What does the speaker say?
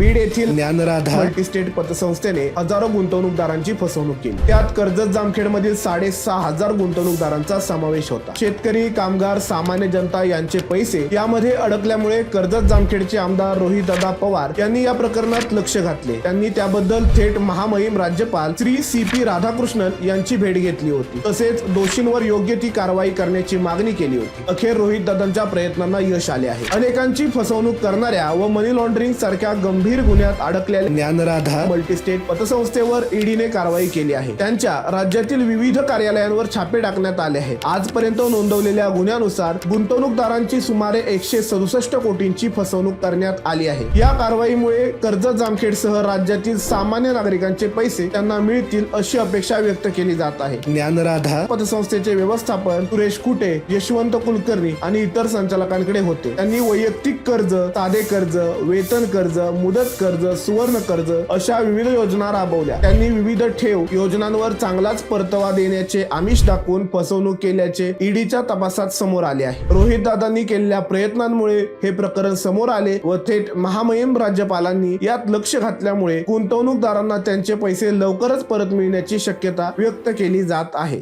बीड येथील ज्ञानराधा. मल्टीस्टेट पतसंस्थेने हजारो गुंतवणूकदारांची फसवणूक केली. त्यात कर्जत जामखेड मधील साडेसहा हजार गुंतवणूकदारांचा समावेश होता. शेतकरी कामगार सामान्य जनता यांचे पैसे यामध्ये अडकल्यामुळे कर्जत जामखेडचे आमदार रोहितदादा पवार यांनी या प्रकरणात लक्ष घातले. त्यांनी त्याबद्दल थेट महामहिम राज्यपाल श्री सी पी राधाकृष्णन यांची भेट घेतली होती. तसेच दोषींवर योग्य ती कारवाई करण्याची मागणी केली होती. अखेर रोहितदादांच्या प्रयत्नांना यश आले आहे. अनेकांची फसवणूक करणाऱ्या व मनी लॉन्ड्रिंग सारख्या गंभीर गुन्ह्यात अडकलेल्या ज्ञानराधा मल्टीस्टेट पतसंस्थेवर ईडीने कारवाई केली आहे. त्यांच्या राज्यातील विविध कार्यालयांवर छापे टाकण्यात आले आहेत. आजपर्यंत नोंदवलेल्या गुन्ह्यानुसार गुंतवणूकदारांची सुमारे एकशे सदुसष्ट कोटींची फसवणूक करण्यात आली आहे. या कारवाईमुळे कर्ज जामखेडसह राज्यातील सामान्य नागरिकांचे पैसे त्यांना मिळतील अशी अपेक्षा व्यक्त केली जात आहे. ज्ञानराधा पतसंस्थेचे व्यवस्थापन सुरेश कुटे यशवंत कुलकर्णी आणि इतर संचालकांकडे होते. त्यांनी वैयक्तिक कर्ज साधे कर्ज वेतन कर्ज मुदत मुदत कर्ज सुवर्ण कर्ज अशा विविध योजना राबवल्या. त्यांनी विविध ठेव योजनांवर चांगलाच परतावा देण्याचे आमिष दाखवून फसवणूक केल्याचे ईडीच्या तपासात समोर आले आहे. रोहित दादांनी केलेल्या प्रयत्नांमुळे हे प्रकरण समोर आले व थेट महामहिम राज्यपालांनी यात लक्ष घातल्यामुळे गुंतवणूकदारांना त्यांचे पैसे लवकरच परत मिळण्याची शक्यता व्यक्त केली जात आहे.